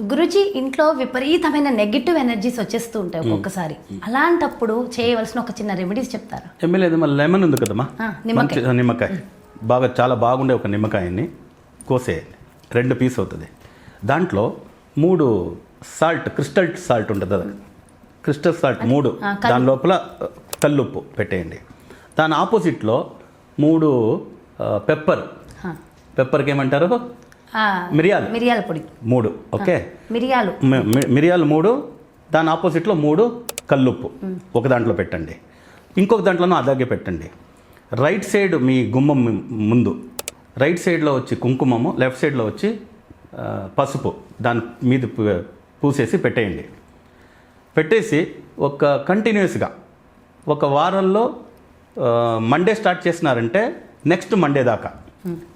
గురుజీ ఇంట్లో విపరీతమైన negative energies వచ్చేస్తూ ఉంటాయి ఒక్కొక్కసారి. అలాంటప్పుడు చేయవలసిన ఒక చిన్న రెమెడీస్ చెప్తారా? లెమన్ ఉంది కదమ్మా? నిమ్మకాయ. బాగా చాలా బాగుండే ఒక నిమ్మకాయని కోసేయండి రెండు పీస్ అవుతుంది. దాంట్లో మూడు సాల్ట్ క్రిస్టల్ సాల్ట్ ఉంటుంది కదా క్రిస్టల్ సాల్ట్ మూడు. దాని లోపల కల్లుప్పు పెట్టేయండి. దాని ఆపోజిట్లో మూడు పెప్పర్. పెప్పర్కి ఏమంటారు? మిరియాలు. మిరియాల పొడి. మూడు ఓకే. మిరియాలు. మిరియాలు మూడు దాని ఆపోజిట్లో మూడు కల్లుప్పు. ఒక దాంట్లో పెట్టండి. ఇంకొక దాంట్లోనూ అలాగే పెట్టండి. రైట్ సైడ్ మీ గుమ్మం ముందు. రైట్ సైడ్లో వచ్చి కుంకుమము లెఫ్ట్ సైడ్లో వచ్చి పసుపు. దాని మీద పూసేసి పెట్టేయండి. పెట్టేసి ఒక కంటిన్యూస్గా ఒక వారంలో మండే స్టార్ట్ చేసినారంటే నెక్స్ట్ మండే దాకా.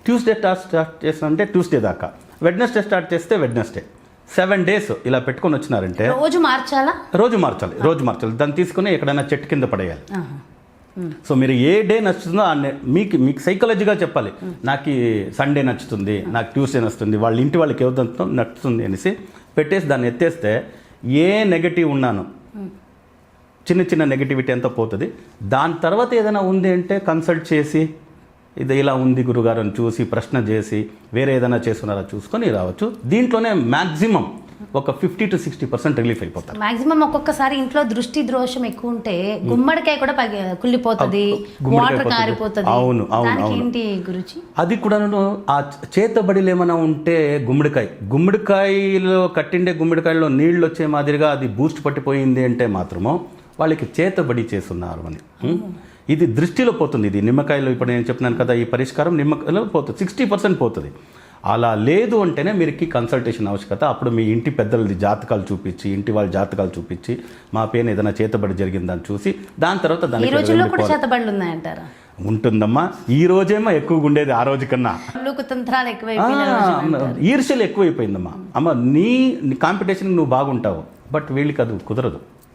ట్యూస్డే స్టార్ట్ చేసినారంటే ట్యూస్డే దాకా. వెడ్నెస్డే స్టార్ట్ చేస్తే వెడ్నెస్డే సెవెన్ డేస్ ఇలా పెట్టుకొని వచ్చినారంటే రోజు మార్చాలా? రోజు మార్చాలి రోజు మార్చాలి. దాన్ని తీసుకొని ఎక్కడైనా చెట్టు కింద పడేయాలి. సో మీరు ఏ డే నచ్చుతుందో ఆ మీకు మీకు సైకాలజీగా చెప్పాలి. నాకు ఈ సండే నచ్చుతుంది నాకు ట్యూస్డే నచ్చుతుంది వాళ్ళ ఇంటి వాళ్ళకి ఎవరితో నచ్చుతుంది అనేసి పెట్టేసి దాన్ని ఎత్తేస్తే ఏ నెగటివ్ ఉన్నాను చిన్న చిన్న నెగటివిటీ అంతా పోతుంది. దాని తర్వాత ఏదైనా ఉంది అంటే కన్సల్ట్ చేసి ఇది ఇలా ఉంది గురుగారు అని చూసి ప్రశ్న చేసి వేరే ఏదైనా చేస్తున్నారా చూసుకొని రావచ్చు. దీంట్లోనే మ్యాక్సిమం ఒక fifty to sixty percent relief అయిపోతారు. మాక్సిమం ఒక్కొక్కసారి ఇంట్లో దృష్టి దోషం ఎక్కువ ఉంటే గుమ్మడికాయ కూడా పగి- కుళ్ళిపోతుంది వాటర్ పోతుంది. కారిపోతుంది. అవును, అవును, దానికి అవును. ఏంటి గురుజీ? అది కూడాను ఆ చేతబడిలు ఏమైనా ఉంటే గుమ్మడికాయ. గుమ్మడికాయలో కట్టిండే గుమ్మడికాయలో నీళ్ళు వచ్చే మాదిరిగా అది బూస్ట్ పట్టిపోయింది అంటే మాత్రము వాళ్ళకి చేతబడి చేస్తున్నారు అని? ఇది దృష్టిలో పోతుంది. ఇది నిమ్మకాయలో ఇప్పుడు నేను చెప్పినాను కదా ఈ పరిష్కారం నిమ్మకాయలో పోతుంది. సిక్స్టీ పర్సెంట్ పోతుంది. అలా లేదు అంటేనే మీరుకి కన్సల్టేషన్ ఆవశ్యకత. అప్పుడు మీ ఇంటి పెద్దలది జాతకాలు చూపించి ఇంటి వాళ్ళ జాతకాలు చూపించి మా పేరు ఏదైనా చేతబడి జరిగిందని చూసి దాని తర్వాత ఉన్నాయంటారా? ఉంటుందమ్మా. ఈ రోజేమో ఎక్కువగా ఉండేది ఆ రోజు కన్నా. ఈర్ష్యలు ఎక్కువైపోయిందమ్మా. అమ్మ నీ కాంపిటీషన్ నువ్వు బాగుంటావు. బట్ వీళ్ళకి అది కుదరదు.